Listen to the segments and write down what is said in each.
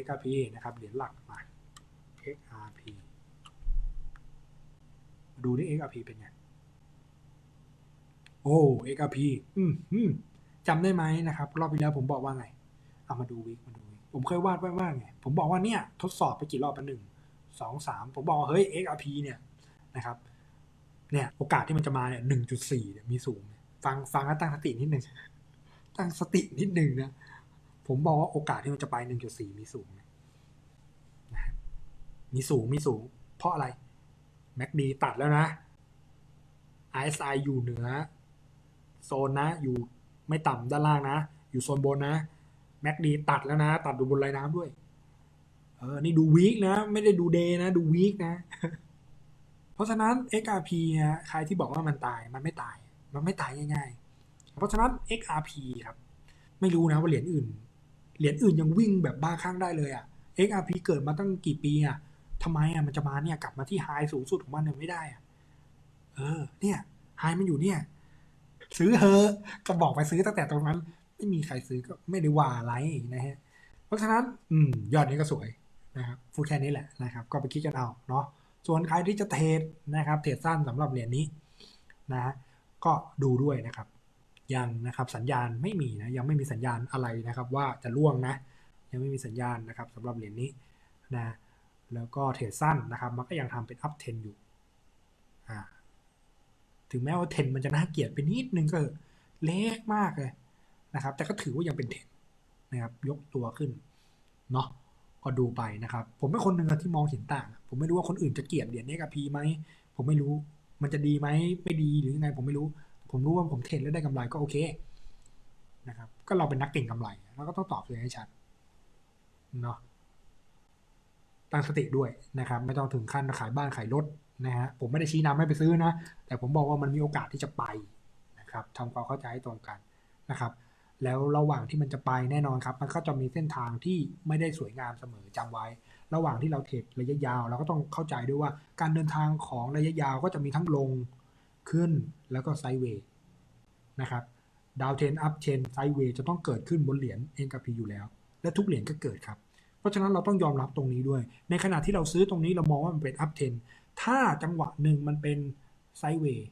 XRP นะครับเหรียญหลักมา XRP มาดูนี่ XRP เป็นไง โอ้ XRP อืมอืมจำได้ไหมนะครับ รอบที่แล้วผมบอกว่าไง เอามาดูวิกมาดูวิกผมเคยวาดไว้ว่าไง ผมบอกว่าเนี่ย ทดสอบไปกี่รอบไปหนึ่งสองสามผมบอกว่าเฮ้ย XRP เนี่ยนะครับ เนี่ย โอกาสที่มันจะมาเนี่ยหนึ่งจุดสี่เนี่ยมีสูง ฟังฟังแล้วตั้งสตินิดหนึ่งตั้งสตินิดหนึ่งนะ ผมบอกว่าโอกาสที่มันจะไปหนึ่งจุดสี่มีสูงนะมีสูงมีสูง เพราะอะไร MACD ตัดแล้วนะ RSI อยู่เหนือโซนนะ อยู่ไม่ต่ำด้านล่างนะ อยู่โซนบนนะ MACD ตัดแล้วนะ ตัดดูบนไรน้ำด้วย เออ นี่ดูวีคนะ ไม่ได้ดูเดย์นะ ดูวีคนะ เพราะฉะนั้น XRP ฮะใครที่บอกว่ามันตาย มันไม่ตาย มันไม่ตายง่ายๆ เพราะฉะนั้น XRP ครับ ไม่รู้นะว่าเหรียญอื่น เหรียญอื่นยังวิ่งแบบบ้าคลั่งได้เลยอะ XRP เกิดมาตั้งกี่ปีอะทำไมอะมันจะมาเนี่ยกลับมาที่ไฮสูงสุดของมันเนี่ยไม่ได้อะเออ เนี่ยไฮมันอยู่เนี่ย ซื้อเฮอะก็บอกไปซื้อตั้งแต่ตรงนั้น ไม่มีใครซื้อก็ไม่ได้ว่าอะไรนะฮะ เพราะฉะนั้น อืม ยอดนี้ก็สวยนะครับพูดแค่นี้แหละนะครับ ก็ไปคิดกันเอาเนาะส่วนใครที่จะเทรดนะครับ เทรดสั้นสำหรับเหรียญนี้นะ ก็ดูด้วยนะครับ ยังนะครับสัญญาณไม่มีนะยังไม่มีสัญญาณอะไรนะครับ ว่าจะล่วงนะยังไม่มีสัญญาณนะครับสำหรับเหรียญนี้นะแล้วก็เทรดสั้นนะครับมันก็ยังทำเป็นอัพเทนอยู่ถึงแม้ว่าเทนมันจะน่าเกลียดไปนิดนึงก็เล็กมากเลยนะครับ แต่ก็ถือว่ายังเป็นเทนนะครับยกตัวขึ้นเนาะก็ดูไปนะครับ ผมเป็นคนหนึ่งที่มองเห็นต่าง ผมไม่รู้ว่าคนอื่นจะเกลียดเหรียญนี้กับพีไหมผมไม่รู้มันจะดีไหมไม่ดีหรือยังไงผมไม่รู้ ผมรู้ว่าผมเทรดแล้วได้กำไรก็โอเคนะครับ ก็เราเป็นนักเก่งกำไรเราก็ต้องตอบตัวเองให้ชัดเนาะตั้งสติด้วยนะครับ ไม่ต้องถึงขั้นขายบ้านขายรถนะฮะผมไม่ได้ชี้นำให้ไปซื้อนะ แต่ผมบอกว่ามันมีโอกาสที่จะไปนะครับทำความเข้าใจให้ตรงกันนะครับ แล้วระหว่างที่มันจะไปแน่นอนครับ มันก็จะมีเส้นทางที่ไม่ได้สวยงามเสมอจำไว้ ระหว่างที่เราเทรดระยะยาวเราก็ต้องเข้าใจด้วยว่า การเดินทางของระยะยาวก็จะมีทั้งลง ขึ้นแล้วก็ไซด์เวย์นะครับดาวเทนอัพเทนไซด์เวย์จะต้องเกิดขึ้นบนเหรียญเอ็นกับพีอยู่แล้ว และทุกเหรียญก็เกิดครับ เพราะฉะนั้นเราต้องยอมรับตรงนี้ด้วย ในขณะที่เราซื้อตรงนี้เรามองว่ามันเป็นอัพเทนถ้าจังหวะหนึ่งมันเป็นไซด์เวย์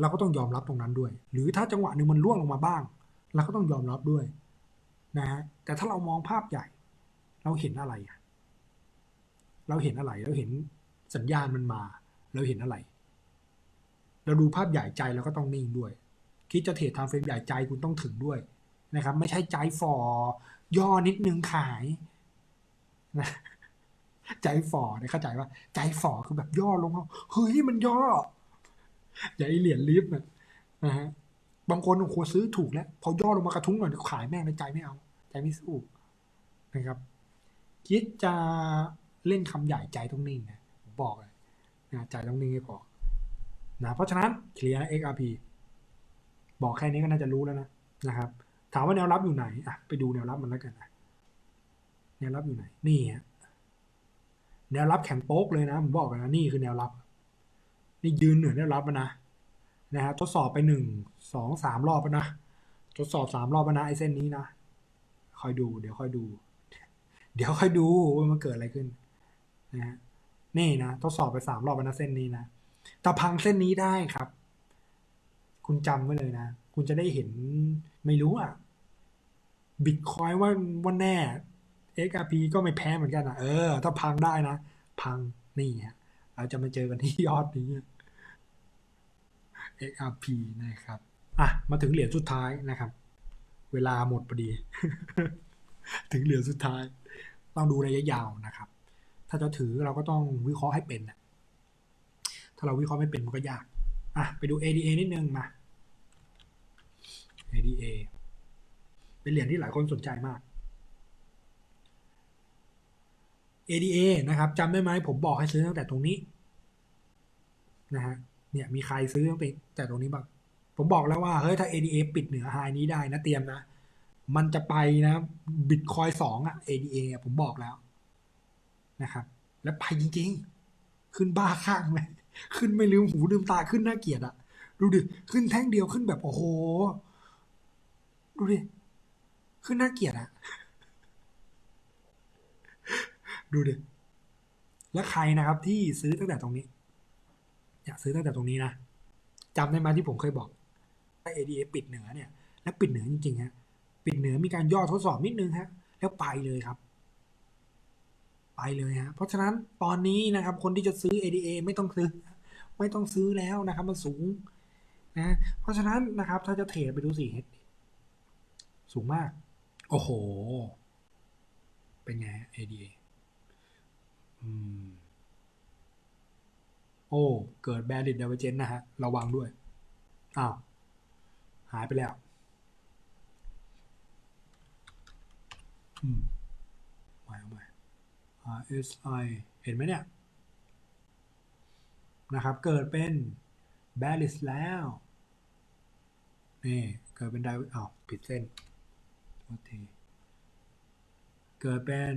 เราก็ต้องยอมรับตรงนั้นด้วย หรือถ้าจังหวะหนึ่งมันร่วงลงมาบ้าง เราก็ต้องยอมรับด้วยนะฮะแต่ถ้าเรามองภาพใหญ่ เราเห็นอะไร เราเห็นอะไร เราเห็นสัญญาณมันมา เราเห็นอะไร เราดูภาพใหญ่ใจเราก็ต้องนิ่งด้วย คิดจะเทรดทางเฟรมใหญ่ใจคุณต้องถึงด้วยนะครับ ไม่ใช่ใจฝ่อย่อนิดนึงขายนะใจฝ่อเนี่ยเข้าใจว่าใจฝ่อคือแบบย่อลงมาเฮ้ยมันย่ออย่าไอเหรียญลิฟต์นะนะฮะบางคนโอ้โหซื้อถูกแล้ว พอย่อลงมากระทุ้งหน่อยขายแม่งในใจไม่เอา ใจไม่สู้นะครับ คิดจะเล่นคำใหญ่ใจต้องนิ่งนะบอกเลยนะใจต้องนิ่งให้พอ นะเพราะฉะนั้นเคลียร์ XRP บอกแค่นี้ก็น่าจะรู้แล้วนะนะครับ ถามว่าแนวรับอยู่ไหนอะไปดูแนวรับมันแล้วกันนะแนวรับอยู่ไหน นี่ฮะแนวรับแข็งโป๊กเลยนะผมบอกกันนะนี่คือแนวรับ นี่ยืนเหนือแนวรับนะนะฮะทดสอบไปหนึ่งสองสามรอบนะทดสอบสามรอบนะไอเส้นนี้นะคอยดูเดี๋ยวคอยดู เดี๋ยวคอยดูว่ามันเกิดอะไรขึ้นนะฮะนี่นะทดสอบไปสามรอบนะเส้นนี้นะ แต่พังเส้นนี้ได้ครับ คุณจำไว้เลยนะ คุณจะได้เห็นไม่รู้อะบิตคอยว่าว่าแน่ XRP ก็ไม่แพ้เหมือนกันอะ เออ ถ้าพังได้นะ พังนี่ฮะเราจะมาเจอกันที่ยอดนี้ XRP นะครับ อะ มาถึงเหรียญสุดท้ายนะครับ เวลาหมดพอดี ถึงเหรียญสุดท้าย ต้องดูระยะยาวนะครับ ถ้าจะถือเราก็ต้องวิเคราะห์ให้เป็นนะาเราวิเคราะห์ไม่เป็นมันก็ยาก อะ ไปดู ADA นิดนึงมา ADA เป็นเหรียญที่หลายคนสนใจมาก ADA นะครับจำได้ไหมผมบอกให้ซื้อตั้งแต่ตรงนี้นะฮะเนี่ยมีใครซื้อตั้งแต่ตรงนี้บ้างผมบอกแล้วว่าเฮ้ยถ้า ADA ปิดเหนือไฮนี้ได้นะเตรียมนะ มันจะไปนะบิตคอยสองอะ ADA ผมบอกแล้วนะครับ แล้วไปจริง ๆ ขึ้นบ้าข้างเลย ขึ้นไม่ลืมหูลืมตาขึ้นน่าเกลียดอะดูดิ ขึ้นแท่งเดียวขึ้นแบบโอ้โห ดูดิ ขึ้นน่าเกลียดอะดูดิ แล้วใครนะครับที่ซื้อตั้งแต่ตรงนี้ อยากซื้อตั้งแต่ตรงนี้นะจำได้ไหมที่ผมเคยบอกถ้า ADA ปิดเหนือเนี่ย แล้วปิดเหนือจริงๆฮะ ปิดเหนือมีการย่อทดสอบนิดนึงฮะ แล้วไปเลยครับ ไปเลยฮะเพราะฉะนั้นตอนนี้นะครับคนที่จะซื้อ ADA ไม่ต้องซื้อ ไม่ต้องซื้อแล้วนะครับมันสูงนะเพราะฉะนั้นนะครับถ้าจะเทรดไปดูสี่เฮดสูงมาก โอ้โห เป็นไง ADA อืมโอ้ เกิดแบริดเดเวเจนนะฮะ ระวังด้วย อ้าว หายไปแล้ว อืมใหม่เอาใหม่ RSI เห็นไหมเนี่ย นะครับ เกิดเป็น b a r i s แล้ว นี่ เกิดเป็นไดอ้าวผิดเส้นโทษทีเกิดเป็น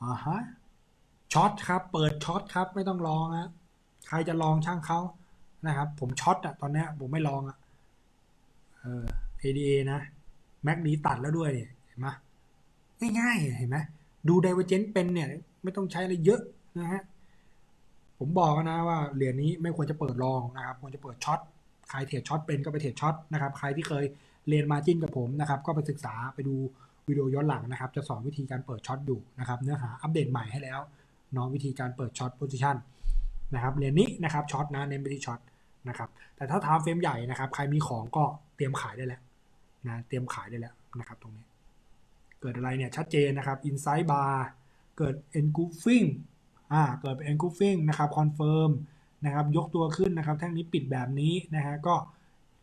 อ่าฮะช็อตครับ เปิดช็อตครับ ไม่ต้องลองฮะใครจะลองช่างเขานะครับ ผมช็อตอะตอนนี้ผมไม่ลองอะเออ ADA นะ แม็กดีตัดแล้วด้วยเนี่ยเห็นไหม ง่ายๆเห็นไหมดูไดเวอร์เจนเป็นเนี่ยไม่ต้องใช้อะไรเยอะนะฮะผมบอกนะว่าเหรียญนี้ไม่ควรจะเปิดลองนะครับควรจะเปิดช็อตใครเทรดช็อตเป็นก็ไปเทรดช็อตนะครับใครที่เคยเรียนมาจิ้นกับผมนะครับก็ไปศึกษาไปดูวิดีโอย้อนหลังนะครับ จะสอนวิธีการเปิดช็อตอยู่นะครับเนื้อหาอัปเดตใหม่ให้แล้วเนาะวิธีการเปิดช็อตโพซิชันนะครับเหรียญนี้นะครับช็อตนะเน้นไปที่ช็อตนะครับแต่ถ้าทำเฟรมใหญ่นะครับ ใครมีของก็เตรียมขายได้แล้วนะเตรียมขายได้แล้วนะครับตรงนี้ เกิดอะไรเนี่ยชัดเจนนะครับ inside bar เกิด engulfing อ่าเกิดเป็น engulfing นะครับ confirm นะครับยกตัวขึ้นนะครับ แท่งนี้ปิดแบบนี้นะฮะก็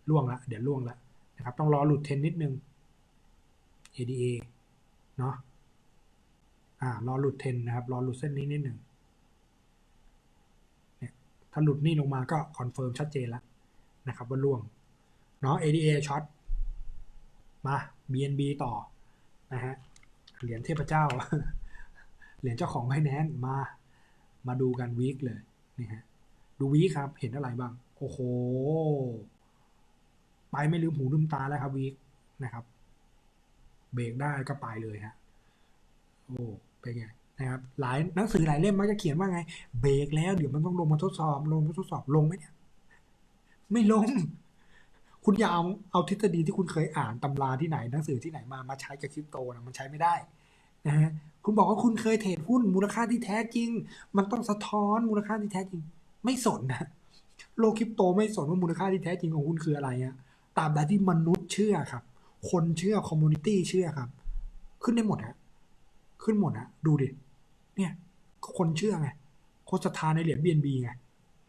ล่วงละเดี๋ยวล่วงละนะครับต้องรอหลุดเทนนิดนึง ADA เนาะอ่ารอหลุดเทนนะครับรอหลุดเส้นนี้นิดหนึ่งเนี่ยถ้าหลุดนี่ลงมาก็คอนเฟิร์มชัดเจนแล้วนะครับว่าล่วงเนาะ ADA ช็อตมา BNB ต่อ นะฮะเหรียญเทพเจ้า เหรียญเจ้าของไบแนนมา มาดูกันวีคเลยนี่ฮะดูวีคครับ เห็นอะไรบ้าง โอ้โห ไปไม่ลืมหูลืมตาแล้วครับวีคนะครับ เบรกได้ก็ไปเลยฮะโอ้เป็นไงนะครับ หลายหนังสือหลายเล่มมักจะเขียนว่าไง เบรกแล้วเดี๋ยวมันต้องลงมาทดสอบ ลงมาทดสอบลงไหมเนี่ย ไม่ลง คุณอย่าเอาเอาทฤษฎีที่คุณเคยอ่านตำราที่ไหนหนังสือที่ไหนมามาใช้กับคริปโตนะมันใช้ไม่ได้นะฮะคุณบอกว่าคุณเคยเทรดหุ้นมูลค่าที่แท้จริง มันต้องสะท้อนมูลค่าที่แท้จริง ไม่สนนะโลกคริปโตไม่สนว่ามูลค่าที่แท้จริงของคุณคืออะไรอะตราบใดที่มนุษย์เชื่อครับ คนเชื่อคอมมูนิตี้เชื่อครับ ขึ้นได้หมดฮะขึ้นหมดฮะดูดิเนี่ยคนเชื่อไงคนศรัทธาในเหรียญ BNB ไง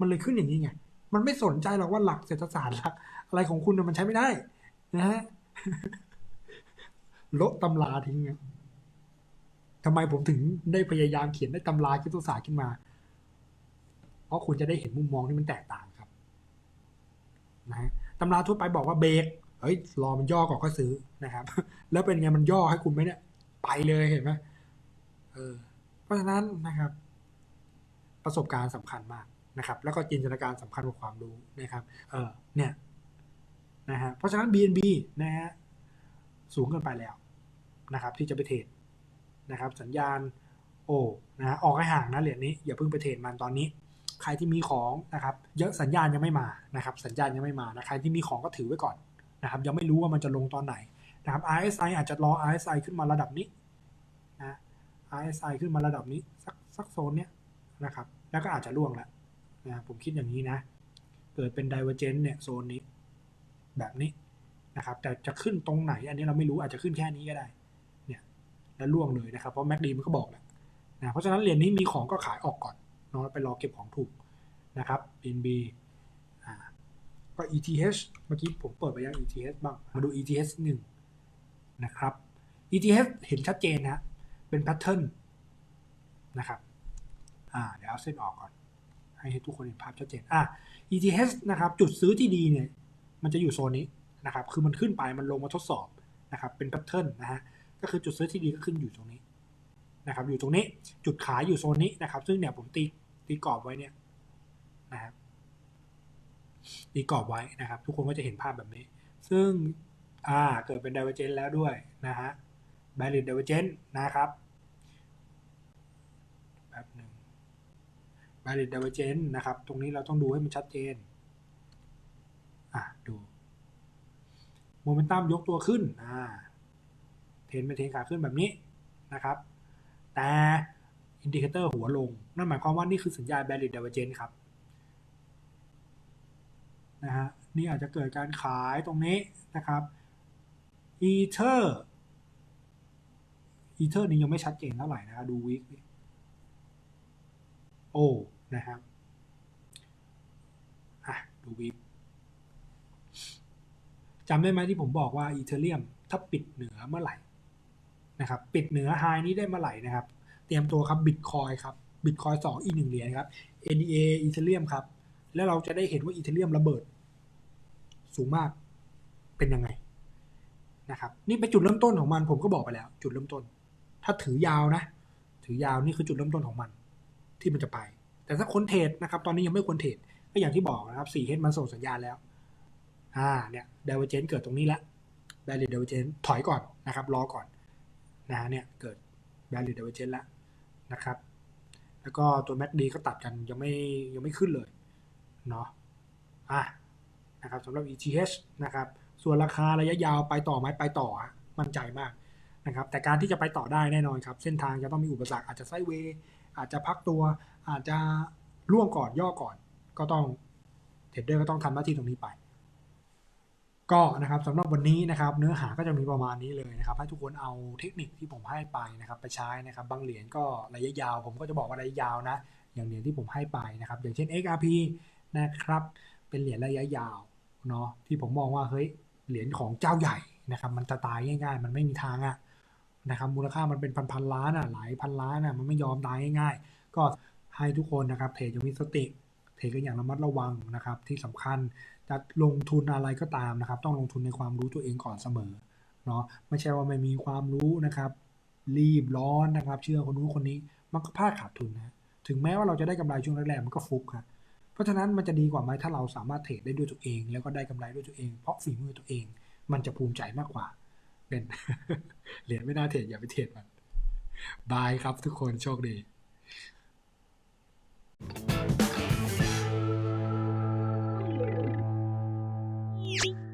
มันเลยขึ้นอย่างนี้ไง มันไม่สนใจหรอกว่าหลักเศรษฐศาสตร์หลักอะไรของคุณน่ะมันใช้ไม่ได้ นะฮะลบตำราทิ้งอะทำไมผมถึงได้พยายามเขียนได้ตำราคริปโตศาสตร์ขึ้นมา เพราะคุณจะได้เห็นมุมมองที่มันแตกต่างครับ นะฮะตำราทั่วไปบอกว่าเบรกเฮ้ยรอมันย่อก่อนก็ซื้อนะครับ แล้วเป็นไงมันย่อให้คุณไหมเนี่ย ไปเลยเห็นไหมเออ เพราะฉะนั้นนะครับ ประสบการณ์สำคัญมาก นะครับแล้วก็จินตนาการสำคัญกว่าความรู้นะครับเออเนี่ยนะฮะเพราะฉะนั้น BNB นะฮะสูงเกินไปแล้วนะครับ ที่จะไปเทรดนะครับ สัญญาณโอ้นะฮะออกให้ห่างนะเหรียญนี้อย่าเพิ่งไปเทรดมันตอนนี้ใครที่มีของนะครับเยอะสัญญาณยังไม่มานะครับ สัญญาณยังไม่มานะใครที่มีของก็ถือไว้ก่อนนะครับ ยังไม่รู้ว่ามันจะลงตอนไหนนะครับ RSI อาจจะรอ RSI ขึ้นมาระดับนี้นะ RSI ขึ้นมาระดับนี้สักสักโซนเนี้ยนะครับ แล้วก็อาจจะล่วงแล้ว นะผมคิดอย่างนี้นะ เกิดเป็น divergent เนี่ยโซนนี้ แบบนี้นะครับแต่จะขึ้นตรงไหน อันนี้เราไม่รู้อาจจะขึ้นแค่นี้ก็ได้เนี่ยแล้วล่วงเลยนะครับ เพราะแม็กดีมันก็บอกแหละนะเพราะฉะนั้นเหรียญนี้มีของก็ขายออกก่อนเนาะไปรอเก็บของถูกนะครับ BNB อ่าก็ ETH เมื่อกี้ผมเปิดไปยัง ETH บ้าง มาดู ETH หนึ่งนะครับ ETH เห็นชัดเจนนะ เป็นแพทเทิร์นนะครับ อ่า เดี๋ยวเอาเส้นออกก่อน ให้ทุกคนเห็นภาพชัดเจนอ่า ETH นะครับ จุดซื้อที่ดีเนี่ย มันจะอยู่โซนนี้นะครับ คือมันขึ้นไป มันลงมาทดสอบนะครับ เป็นแพทเทิร์นนะฮะ ก็คือจุดซื้อที่ดีก็ขึ้นอยู่ตรงนี้นะครับ อยู่ตรงนี้ จุดขายอยู่โซนนี้นะครับ ซึ่งเนี่ยผมตีตีกรอบไว้เนี่ยนะครับ ตีกรอบไว้นะครับ ทุกคนก็จะเห็นภาพแบบนี้ ซึ่ง อ่า เกิดเป็น divergent แล้วด้วยนะฮะ valid divergence นะครับแป๊บหนึ่ง valid divergence นะครับ ตรงนี้เราต้องดูให้มันชัดเจน อะ ดูโมเมนตัมยกตัวขึ้น อ่า เทนไปเทนขาขึ้นแบบนี้นะครับ แต่อินดิเคเตอร์หัวลง นั่นหมายความว่านี่คือสัญญาณ valid divergence ครับ นะฮะ นี่อาจจะเกิดการขายตรงนี้นะครับ ether ether นี่ยังไม่ชัดเจนเท่าไหร่นะครับดูวิกโอ้ นะครับอะดูวิกจำได้ไหมที่ผมบอกว่าอีเทเรียมถ้าปิดเหนือเมื่อไหร่นะครับ ปิดเหนือไฮนี้ได้เมื่อไหร่นะครับ เตรียมตัวครับบิตคอยครับบิตคอยสองอีกหนึ่งเหรียญครับ NEA อีเทเรียมครับ แล้วเราจะได้เห็นว่าอีเทเรียมระเบิด สูงมากเป็นยังไงนะครับ นี่เป็นจุดเริ่มต้นของมัน ผมก็บอกไปแล้ว จุดเริ่มต้น ถ้าถือยาวนะ ถือยาวนี่คือจุดเริ่มต้นของมัน ที่มันจะไป แต่ถ้าคนเทรดนะครับ ตอนนี้ยังไม่ควรเทรดก็อย่างที่บอกนะครับ4 h มันส่งสัญญาณแล้วอ่าเนี่ย divergence เกิดตรงนี้แล้ว valid divergence ถอยก่อนนะครับ รอก่อนนะฮะเนี่ยเกิด valid divergence แล้วนะครับ แล้วก็ตัว MACD ก็ตัดกันยังไม่ยังไม่ขึ้นเลยเนาะอะนะครับสำหรับ ETH นะครับ ส่วนราคาระยะยาวไปต่อไหมไปต่อฮะมั่นใจมากนะครับ แต่การที่จะไปต่อได้แน่นอนครับ เส้นทางจะต้องมีอุปสรรคอาจจะไซด์เวย์อาจจะพักตัว อาจจะร่วงก่อนย่อก่อน ก็ต้องเทรดเดอร์ก็ต้องทำหน้าที่ตรงนี้ไป ก็นะครับสำหรับวันนี้นะครับ เนื้อหาก็จะมีประมาณนี้เลยนะครับ ให้ทุกคนเอาเทคนิคที่ผมให้ไปนะครับ ไปใช้นะครับ บางเหรียญก็ระยะยาว ผมก็จะบอกว่าระยะยาวนะ อย่างเหรียญที่ผมให้ไปนะครับ อย่างเช่น XRP นะครับ เป็นเหรียญระยะยาวเนาะที่ผมมองว่าเฮ้ยเหรียญของเจ้าใหญ่นะครับ มันจะตายง่ายๆ มันไม่มีทางอะนะครับมูลค่ามันเป็นพันๆล้านอะหลายพันล้านอะมันไม่ยอมตายง่ายๆ ก็ ให้ทุกคนนะครับเทรดอย่างมีสติ เทรดกันอย่างระมัดระวังนะครับ ที่สำคัญจะลงทุนอะไรก็ตามนะครับ ต้องลงทุนในความรู้ตัวเองก่อนเสมอเนาะไม่ใช่ว่าไม่มีความรู้นะครับ รีบร้อนนะครับ เชื่อคนนู้นคนนี้มันก็พลาดขาดทุนนะถึงแม้ว่าเราจะได้กำไรช่วงแรกๆมันก็ฟุกครับเพราะฉะนั้นมันจะดีกว่าไหมถ้าเราสามารถเทรดได้ด้วยตัวเอง แล้วก็ได้กำไรด้วยตัวเอง เพราะฝีมือตัวเอง มันจะภูมิใจมากกว่า เป็นเหรียญไม่น่าเทรดอย่าไปเทรดมันบายครับทุกคนโชคดี Thank you.